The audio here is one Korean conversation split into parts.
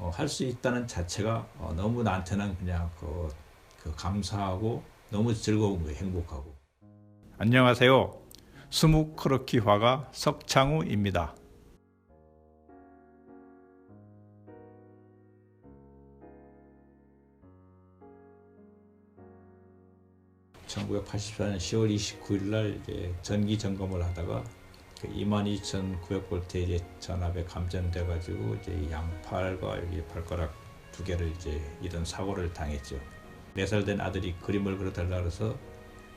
어, 할 수 있다는 자체가 어, 너무 나한테는 그냥 그, 그 감사하고 너무 즐거운 거예요. 행복하고. 안녕하세요. 수묵 크로키 화가 석창우입니다. 1984년 10월 29일 날 이제 전기 점검을 하다가 그 22,900볼트의 이제 전압에 감전돼 가지고 이제 이 양팔과 여기 발가락 두 개를 이제 이런 사고를 당했죠. 4살 된 아들이 그림을 그려 달라 그래서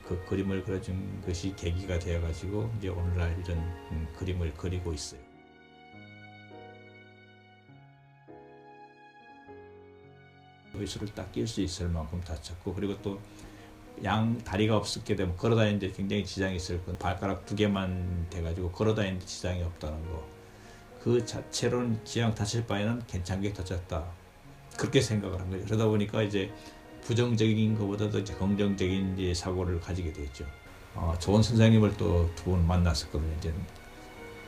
그 그림을 그려준 것이 계기가 되어 가지고 이제 오늘날 이런 음, 그림을 그리고 있어요. 의수를 딱낄 수 있을 만큼 다쳤고 그리고 또 양 다리가 없었게 되면 걸어다니는데 굉장히 지장이 있을 건 발가락 두 개만 돼가지고 걸어다니는데 지장이 없다는 거. 그 자체로는 기왕 다칠 바에는 괜찮게 다쳤다. 그렇게 생각을 한 거죠. 그러다 보니까 이제 부정적인 것보다도 이제 긍정적인 이제 사고를 가지게 됐죠. 어, 좋은 선생님을 또 두 분 만났었거든요. 이제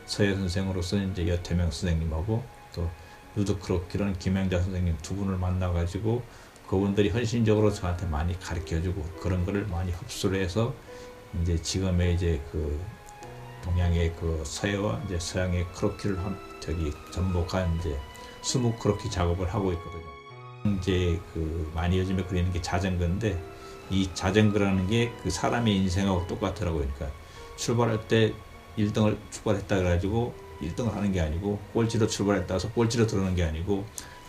서예 선생으로서 이제 여태명 선생님하고 또 루드크로키라는 김영자 선생님 두 분을 만나가지고 그분들이 헌신적으로 저한테 많이 가르쳐주고 그런 거를 많이 흡수를 해서 이제 지금의 이제 그 동양의 그 서예와 이제 서양의 크로키를 한 저기 전복한 이제 스무 크로키 작업을 하고 있거든요. 이제 그 많이 요즘에 그리는 게 자전거인데 이 자전거라는 게 그 사람의 인생하고 똑같더라고요. 그러니까 출발할 때 1등을 출발했다 그래가지고 1등을 하는 게 아니고 꼴찌로 출발했다 해서 꼴찌로 들어오는 게 아니고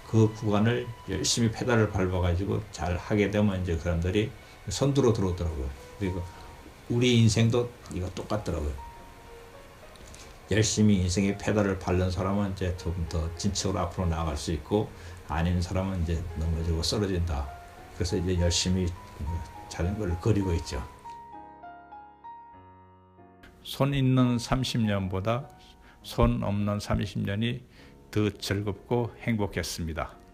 그 구간을 열심히 페달을 밟아가지고 잘 하게 되면 이제 그 사람들이 선두로 들어오더라고요. 그리고 우리 인생도 이거 똑같더라고요. 열심히 인생의 페달을 밟는 사람은 이제 좀더 진척으로 앞으로 나아갈 수 있고 아닌 사람은 이제 넘어지고 쓰러진다. 그래서 이제 열심히 자전거를 그리고 있죠. 손 있는 30년보다 손 없는 30년이 더 즐겁고 행복했습니다.